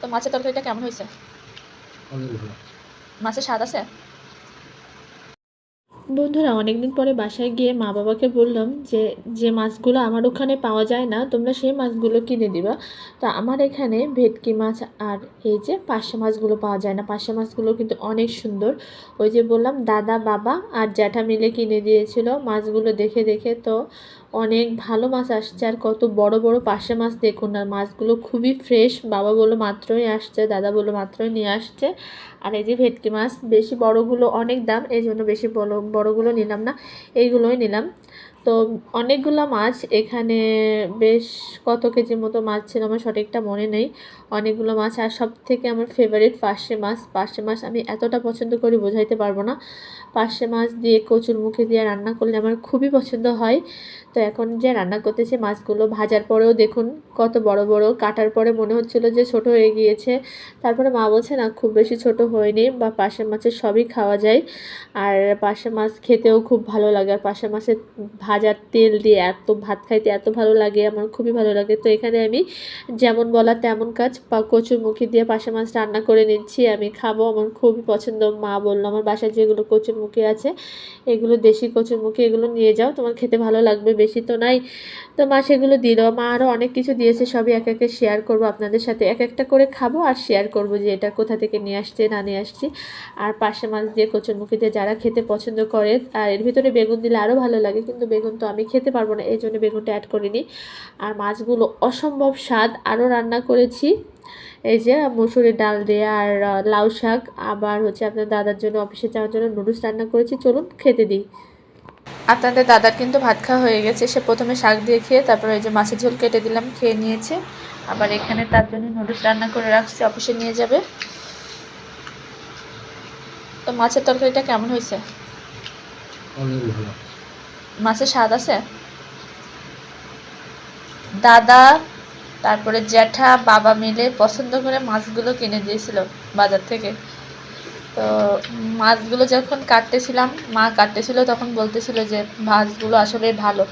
তো মাছের তরকারিটা কেমন হয়েছে? মাছের স্বাদ আছে? বন্ধুরা অনেকদিন পরে বাসায় গিয়ে মা বাবাকে বললাম যে যে মাছগুলো আমার ওখানে পাওয়া যায় না তোমরা সেই মাছগুলো কিনে দিবা। তো আমার এখানে ভেটকি মাছ আর এই যে পার্শে মাছগুলো পাওয়া যায় না। পার্শে মাছগুলো কিন্তু অনেক সুন্দর। ওই যে বললাম দাদা বাবা আর জ্যাঠা মিলে কিনে দিয়েছিল মাছগুলো দেখে দেখে তো অনেক ভালো মাছ আসছে আর কত বড় বড় পাশে মাছ দেখুন আর মাছগুলো খুবই ফ্রেশ বাবা বলো মাত্রই আসছে। দাদা বলো মাত্রই নিয়ে আসছে। আর এই যে ভেটকি মাছ, বেশি বড়গুলো অনেক দাম, এই জন্য বেশি বড় বড়গুলো নিলাম না, এইগুলোই নিলাম। তো অনেকগুলো মাছ এখানে বেশ কত কেজির মতো মাছ ছিল আমার সঠিকটা মনে নেই। অনেকগুলো মাছ আর সব থেকে আমার ফেভারিট পার্শে মাছ। পার্শে মাছ আমি এতটা পছন্দ করি বোঝাইতে পারব না। পার্শে মাছ দিয়ে কচুর মুখে দিয়ে রান্না করলে আমার খুবই পছন্দ হয়। তো এখন যে রান্না করতেছি মাছগুলো ভাজার পরেও দেখুন কত বড় বড়। কাটার পরে মনে হচ্ছিল যে ছোট হয়ে গিয়েছে। তারপরে মা বলছে, না, খুব বেশি ছোট হয়নি বা পাশের মাছের সবই খাওয়া যায়। আর পাশের মাছ খেতেও খুব ভালো লাগে। আর পাশের মাছের ভাজার তেল দিয়ে এত ভাত খাইতে এত ভালো লাগে, আমার খুবই ভালো লাগে। তো এখানে আমি যেমন বলা তেমন কাজ কচুর মুখি দিয়ে পাশে মাছ রান্না করে নিচ্ছি, আমি খাব, আমার খুবই পছন্দ, মা বলল, আমার বাসায় যেগুলো কচুর মুখি আছে, এগুলো দেশি কচুর মুখি, এগুলো নিয়ে যাও, তোমার খেতে ভালো লাগবে, বেশি তো নাই। তো মা সেগুলো দিল মা আরও অনেক কিছু দিয়েছে, সবই এক একে শেয়ার করব আপনাদের সাথে। এক একটা করে খাব আর শেয়ার করব যে এটা কোথা থেকে নিয়ে আসছে, না নিয়ে আসছি। আর পাশে মাছ দিয়ে কচুরমুখী দিয়ে যারা খেতে পছন্দ করে, আর এর ভিতরে বেগুন দিলে আরও ভালো লাগে, কিন্তু বেগুন তো আমি খেতে পারব না এই জন্য বেগুনটা অ্যাড করিনি। আর মাছগুলো অসম্ভব স্বাদ। আরও রান্না করেছি। এই যে মুসুরির ডাল দিয়ে আর লাউ শাক। আবার হচ্ছে আপনার দাদার জন্য অফিসে যাওয়ার জন্য নুডলস রান্না করেছি। চলুন খেতে দিই। আপনাদের দাদার কিন্তু ভাত খাওয়া হয়ে গেছে। সে প্রথমে শাক দিয়ে খেয়ে তারপরে ওই যে মাছের ঝোল কেটে দিলাম খেয়ে নিয়েছে। আবার এখানে তার জন্য নুডলস রান্না করে রাখছি অফিসে নিয়ে যাবে। তো মাছের তরকারিটা কেমন হয়েছে? অনেক ভালো। মাছের স্বাদ আছে? দাদা, তারপরে জ্যাঠা, বাবা মিলে পছন্দ করে মাছগুলো কিনে দিয়েছিল বাজার থেকে। তো মাছগুলো যখন কাটতেছিলাম, মা কাটতেছিল, তখন বলতেছিল যে মাছগুলো আসলে ভালো।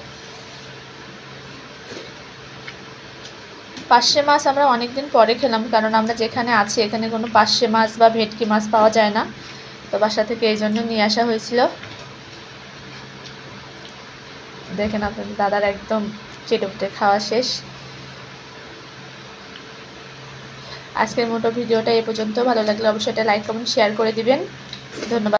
পার্শে মাছ আমরা অনেকদিন পরে খেলাম, কারণ আমরা যেখানে আছি এখানে কোনো পার্শে মাছ বা ভেটকি মাছ পাওয়া যায় না। তো বাসা থেকে এই জন্য নিয়ে আসা হয়েছিল। দেখেন আপনাদের দাদার একদম চেটে উঠে খাওয়া শেষ। আজকের মতো ভিডিওটা এ পর্যন্ত। ভালো লাগলে অবশ্যই এটা লাইক কমেন্ট শেয়ার করে দিবেন। ধন্যবাদ।